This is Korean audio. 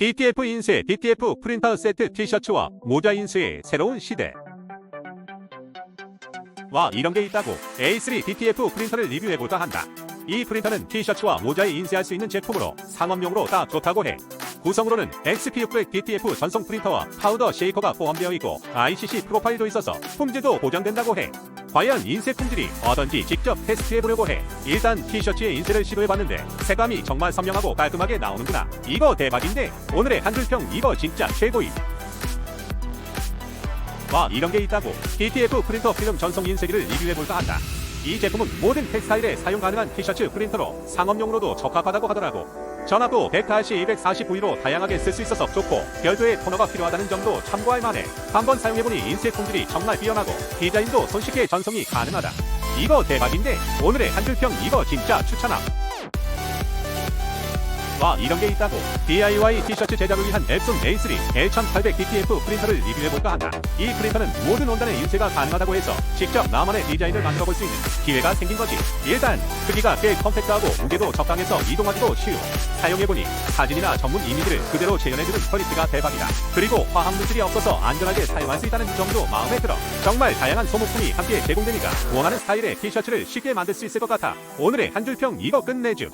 DTF 인쇄 DTF 프린터 세트 티셔츠와 모자 인쇄의 새로운 시대. 와 이런 게 있다고 A3 DTF 프린터를 리뷰해볼까 한다. 이 프린터는 티셔츠와 모자에 인쇄할 수 있는 제품으로 상업용으로 딱 좋다고 해. 구성으로는 XP600 DTF 전송 프린터와 파우더 쉐이커가 포함되어 있고 ICC 프로파일도 있어서 품질도 보장된다고 해. 과연 인쇄 품질이 어떤지 직접 테스트해보려고 해. 일단 티셔츠에 인쇄를 시도해봤는데 색감이 정말 선명하고 깔끔하게 나오는구나. 이거 대박인데 오늘의 한줄평 이거 진짜 최고임. 와 이런 게 있다고 DTF 프린터 필름 전송 인쇄기를 리뷰해볼까 한다. 이 제품은 모든 텍스타일에 사용 가능한 티셔츠 프린터로 상업용으로도 적합하다고 하더라고. 전압도 180, 240V로 다양하게 쓸 수 있어서 좋고 별도의 토너가 필요하다는 점도 참고할 만해. 한번 사용해보니 인쇄 품질이 정말 뛰어나고 디자인도 손쉽게 전송이 가능하다. 이거 대박인데 오늘의 한줄평 이거 진짜 추천함. 와 이런 게 있다고. DIY 티셔츠 제작을 위한 앱손 A3 L1800 DTF 프린터를 리뷰해볼까 한다 이 프린터는 모든 원단의 인쇄가 가능하다고 해서 직접 나만의 디자인을 만들어볼 수 있는 기회가 생긴 거지. 일단 크기가 꽤 컴팩트하고 무게도 적당해서 이동하기도 쉬워. 사용해보니 사진이나 전문 이미지를 그대로 재현해주는 퀄리티가 대박이다. 그리고 화학 물질이 없어서 안전하게 사용할 수 있다는 점도 마음에 들어. 정말 다양한 소모품이 함께 제공되니까 원하는 스타일의 티셔츠를 쉽게 만들 수 있을 것 같아. 오늘의 한 줄 평 이거 끝내줌